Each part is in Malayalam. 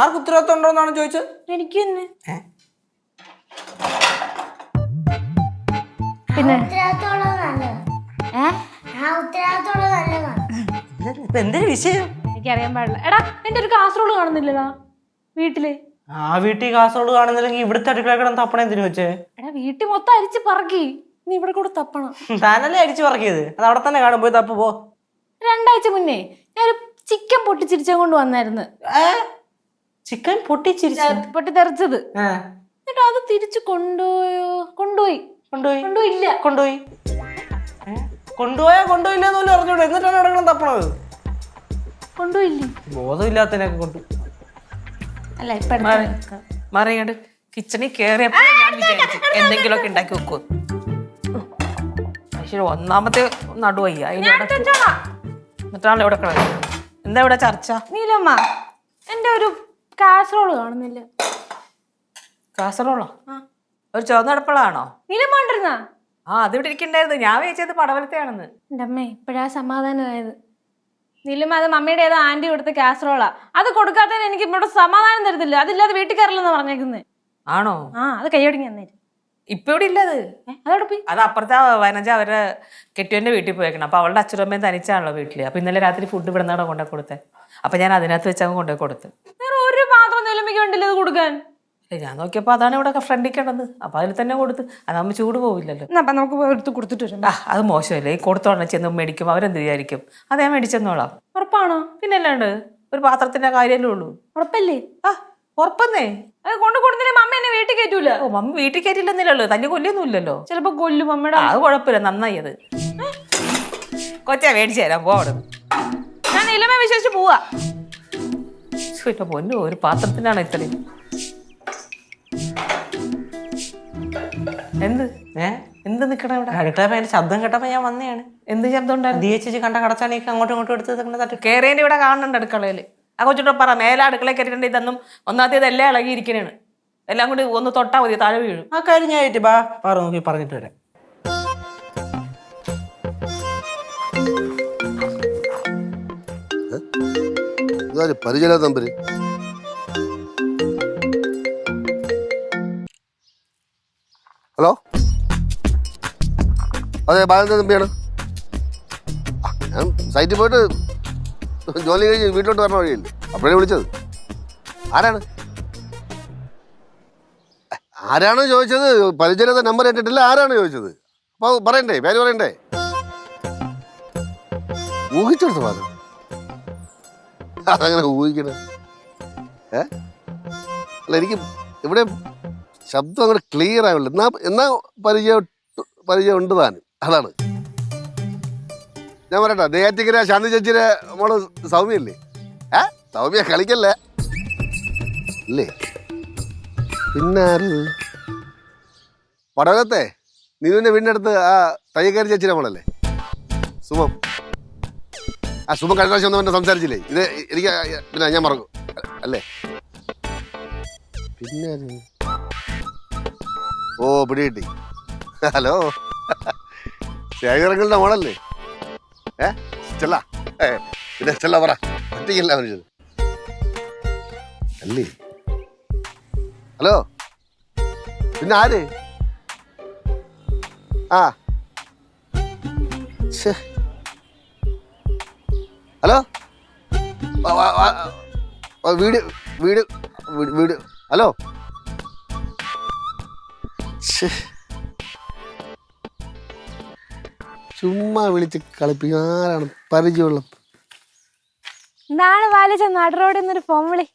ആർക്ക് ഉത്തരവാദിത്വം ഉണ്ടോ എന്നാണ് ചോദിച്ചത്? എനിക്ക് തന്നെ? പിന്നെ? ഇപ്പൊ എന്തൊരു വിഷയം? എനിക്കറിയാൻ പാടില്ല. എടാ എന്റെ ഒരു കാസർഗോഡ് കാണുന്നില്ലടാ വീട്ടിൽ? ആ വീട്ടിൽ കാസർഗോഡ് കാണുന്നില്ലെങ്കിൽ ഇവിടുത്തെ അടുക്കള കിടന്ന് തപ്പണ എന്തിനു വെച്ചേ എടാ വീട്ടിൽ മൊത്തം അരിച്ച് പറക്കി. നീ ഇവിടെ കൂടെ തപ്പണം. താനല്ലേ അടിച്ചു പറക്കിയത്? അത് അവിടെ തന്നെ കാണും. പോയി തപ്പ് പോ. രണ്ടാഴ്ച മുന്നേ ഞാനൊരു ചിക്കൻ പൊട്ടിച്ചിരിച്ച കൊണ്ട് വന്നായിരുന്നു. ചിക്കൻ പൊട്ടിച്ചിരിച്ചു? പൊട്ടി തെറിച്ചത് എന്നിട്ട് അത് തിരിച്ചു കൊണ്ടുപോയോ? കൊണ്ടുപോയി. കൊണ്ടുപോയി? കൊണ്ടുപോയില്ല. കൊണ്ടുപോയി? കൊണ്ടുപോയാ കൊണ്ടുപോയില്ല പോലും അറിഞ്ഞൂടെ? എന്നിട്ടാണ് കിടക്കണം തപ്പണത്? കൊണ്ടുപോയില്ലേ? ബോധമില്ലാത്തതിനൊക്കെ കൊണ്ടു. അല്ല ഇപ്പൊ അടുത്ത് മറിയണ്ട് കിച്ചണിൽ കയറിയപ്പോ ഞാൻ വിചാരിച്ചു എന്തെങ്കിലുമൊക്കെ ഉണ്ടാക്കി വെക്കും പക്ഷേ ഒന്നാമത്തെ നടുവയ്യ അതിന് എന്നിട്ടാണല്ലോ ഇവിടെ കിടക്കുന്നത് എന്താ ഇവിടെ ചർച്ച? നീലമ്മ എന്റെ ഒരു കാസറോൾ കാണുന്നില്ല. കാസറോളോ? ഒരു ചുവന്ന അടപ്പളാണോ നീലമ്മ ഉണ്ടിരുന്നാ ആ അതിവിടെ ഇരിക്കണ്ടായിരുന്നു. ഞാൻ വിചാരിച്ചത് പടവലത്തെയാണെന്ന്. എന്റെ അമ്മേ ഇപ്പോഴാ സമാധാനമായത്. നീലമ്മ അത് മമ്മിയുടെ ഏതോ ആന്റി കൊടുത്ത കാസറോളാ. അത് കൊടുക്കാത്തതിന് എനിക്ക് ഇവിടെ സമാധാനം തരത്തില്ല. അതില്ലാതെ വീട്ടിൽ കയറില്ലെന്ന് പറഞ്ഞേക്കുന്നത് ആണോ? ആ അത് കൈയൊടുങ്ങി അന്നേരം ഇപ്പൊ ഇവിടെ ഇല്ലത് ഏ, അതവിടെ പോയി. അത് അപ്പുറത്തെ വനജ അവരുടെ കെട്ടിയന്റെ വീട്ടിൽ പോയേക്കണം. അപ്പൊ അവളുടെ അച്ഛനും അമ്മയും തനിച്ചാണല്ലോ വീട്ടിൽ. അപ്പൊ ഇന്നലെ രാത്രി ഫുഡ് ഇവിടെ നിന്നാണ് കൊണ്ടു കൊടുത്തത് അപ്പൊ ഞാൻ അതിനകത്ത് വെച്ച് അങ്ങ് കൊണ്ടുപോയി കൊടുത്തു. വേറെ ഒരു പാത്രം വേണ്ടില്ല ഇത് കൊടുക്കാൻ. ഞാൻ നോക്കിയപ്പോ അതാണ് ഇവിടെ ഫ്രണ്ടിക്കേണ്ടത് അപ്പൊ അതിൽ തന്നെ കൊടുത്ത്. അതാവുമ്പോ ചൂട് പോവില്ലല്ലോ. അപ്പൊ നമുക്ക് എടുത്ത് കൊടുത്തിട്ട് വരാം ആ അത് മോശമല്ലേ? ഈ കൊടുത്തോണം ചെന്ന് മേടിക്കും അവരെന്ത് വിചാരിക്കും? അത് ഞാൻ മേടിച്ചെന്നോളാം. ഉറപ്പാണോ? പിന്നെ അല്ലാണ്ട് ഒരു പാത്രത്തിന്റെ കാര്യമല്ലേ ഉള്ളൂ. ഉറപ്പല്ലേ? ആ. ഉറപ്പന്നേ? അത് കൊണ്ടു കൊടുത്തില്ല മമ്മ എന്നെ വീട്ടിൽ കയറ്റൂല? ഓ മമ്മ വീട്ടിൽ കയറ്റില്ലെന്നില്ലല്ലോ. തന്നെ കൊല്ലൊന്നുമില്ലല്ലോ ചിലപ്പോ കൊല്ലും മമ്മയുടെ അത് കുഴപ്പമില്ല. നന്നായി അത്. കൊച്ചാ മേടിച്ചു തരാം. പോ അവിടെ. ഞാൻ നിലമ വിശ്വസിച്ച് പോവാ. പൊന്നു ഒരു പാത്രത്തിനാണ് ഇത്രയും? എന്ത്? ഏ? എന്ത് നിക്കണ ഇവിടെ അടുക്കള അതിന്റെ ശബ്ദം കേട്ടപ്പോ ഞാൻ വന്നെയാണ് എന്ത് ശബ്ദം ഉണ്ടായിരുന്നു? ചേച്ചി കണ്ട കടച്ചാണെങ്കിൽ അങ്ങോട്ടും ഇങ്ങോട്ടും എടുത്ത് തട്ടി കേറേന്റെ ഇവിടെ കാണുന്നുണ്ട് അടുക്കളയിൽ ആ കൊച്ചിട്ട് പറ മേലെ അടുക്കളയിൽ കയറ്റിട്ടുണ്ട് ഇതൊന്നും ഒന്നാമത്തേത് എല്ലാം ഇളകിയിരിക്കണേണ് എല്ലാം കൂടി ഒന്ന് തൊട്ടാ മതി താഴെ വീഴും. ആ കാര്യം ഞാൻ ഏറ്റ് ബാ പറ നോക്കി പറഞ്ഞിട്ട് വരാം. ഇതാര് പരിചയ തമ്പര് ഹലോ? അതെ ബാലൻ തമ്പിയാണ് ഞാൻ സൈറ്റിൽ പോയിട്ട് ജോലി കഴിഞ്ഞ് വീട്ടിലോട്ട് വരണ വഴിയില്ല. അപ്പോഴേ വിളിച്ചത്. ആരാണ്? ആരാണ് ചോദിച്ചത്? പരിചയത്തെ നമ്പർ ഇട്ടിട്ടില്ല. ആരാണ് ചോദിച്ചത്? അപ്പോൾ പറയണ്ടേ? പേര് പറയണ്ടേ? ഊഹിച്ചെടുത്ത് പറഞ്ഞു അതങ്ങനെ ഊഹിക്കണേ. ഏ? അല്ല എനിക്ക് ഇവിടെ ശബ്ദം അങ്ങനെ ക്ലിയർ ആവുള്ളൂ എന്നാ എന്നാ പരിചയം പരിചയം ഉണ്ട് താനും അതാണ്. ഞാൻ പറയട്ടെ ദേഹത്തിങ്ങനെ ശാന്തി ചേച്ചിയുടെ മോൾ സൗമ്യല്ലേ ഏ? സൗമ്യ കളിക്കല്ലേ? ഇല്ലേ? പിന്നെ പടവലത്തെ പടകത്തെ വീടിനടുത്ത് ആ തയ്യക്കാരി ചേച്ചിയുടെ മോളല്ലേ? സുമം. ആ സുമം കഴിഞ്ഞ പ്രാവശ്യം ഒന്നും സംസാരിച്ചില്ലേ? ഇത് എനിക്ക് പിന്നെ ഞാൻ മറക്കും അല്ലേ? പിന്നെ? ഓ പിടി കിട്ടി. ഹലോ. ശേഖരങ്ങളുടെ മോളല്ലേ? പിന്നെ സ്റ്റെല്ല പറ. ഒറ്റയ്ക്കല്ല വിളിച്ചത് അല്ലേ? ഹലോ? പിന്നെ ആര്? ആ. ഹലോ? വീട് വീട് വീട് ഹലോ. ചുമ്മാ വിളിച്ച് കളിപ്പിക്കും. ആരാണ് പരിചയമുള്ള? എന്താണ് ബാലിച്ച നടുറോഡിൽ നിന്നൊരു ഫോൺ വിളി.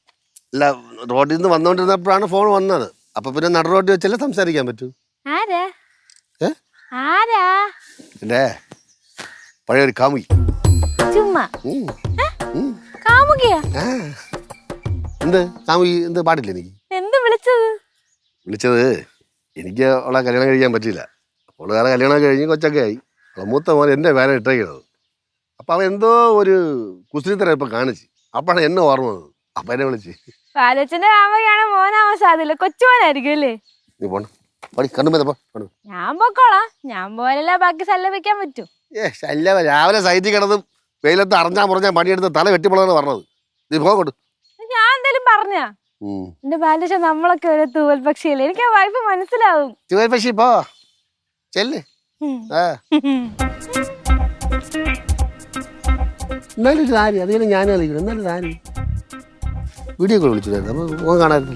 അല്ല റോഡിൽ നിന്ന് വന്നുകൊണ്ടിരുന്നപ്പോഴാണ് ഫോൺ വന്നത്. അപ്പൊ പിന്നെ നട റോഡിൽ വെച്ചല്ലേ സംസാരിക്കാൻ പറ്റൂ? ആരാ? ഏ? ആരാ? പഴയ പഴയൊരു കാമുകി. ചുമ്മാ. ഉം. ഉം. കാമുകിയാ? ആ. എന്ത്? കാമുകി എന്ത് പാടില്ല എനിക്ക്? എന്ത് വിളിച്ചത്? വിളിച്ചത് എനിക്ക് അവളെ കല്യാണം കഴിക്കാൻ പറ്റില്ല അവൾ വേറെ കല്യാണം കഴിഞ്ഞ് കൊച്ചൊക്കെ ആയി. മൂത്ത മോൻ എന്റെ വേല ഇട്ടേക്കുന്നത് അപ്പം അവൻ എന്തോ ഒരു കുസൃത്തരം ഇപ്പം കാണിച്ച്. അപ്പാണ് എന്നെ ഓർമ്മ വന്നത്. അപ്പം എന്നെ വിളിച്ച്. ബാലച്ചന്റെ കാമുകിയാണ് മോനാവാൻ സാധ്യല്ല കൊച്ചുമോനായിരിക്കും അല്ലേ? നീ പോണം? പടി കണ്ടുമ്പോൾ പോ കണ്ടു ഞാൻ പൊക്കോളാം. ഞാൻ പോലല്ല ബാക്കി സല്ലപിക്കാൻ പറ്റൂ. ഏ ശല്യ രാവിലെ സൈറ്റിൽ കിടന്നും വെയിലത്ത് അറിഞ്ഞാ മുറിഞ്ഞാ പണിയെടുത്ത് തല വെട്ടിപ്പോളാണ് പറഞ്ഞത്. നീ പോകോട്ട് ഞാൻ എന്തായാലും പറഞ്ഞ. എന്റെ ബാലിഷ നമ്മളൊക്കെ ഒരു തൂവൽ പക്ഷിയല്ലേ? എനിക്ക് ആ വൈഫ് മനസ്സിലാവും. തൂവൽ പക്ഷി പോ. ചെല്ല്. എന്നാലും ഒരു കാര്യം അതിനെ ഞാൻ കളിക്കണം എന്നാലും കാര്യം. വീഡിയോ കോൾ വിളിച്ചു അപ്പൊ കാണാറില്ല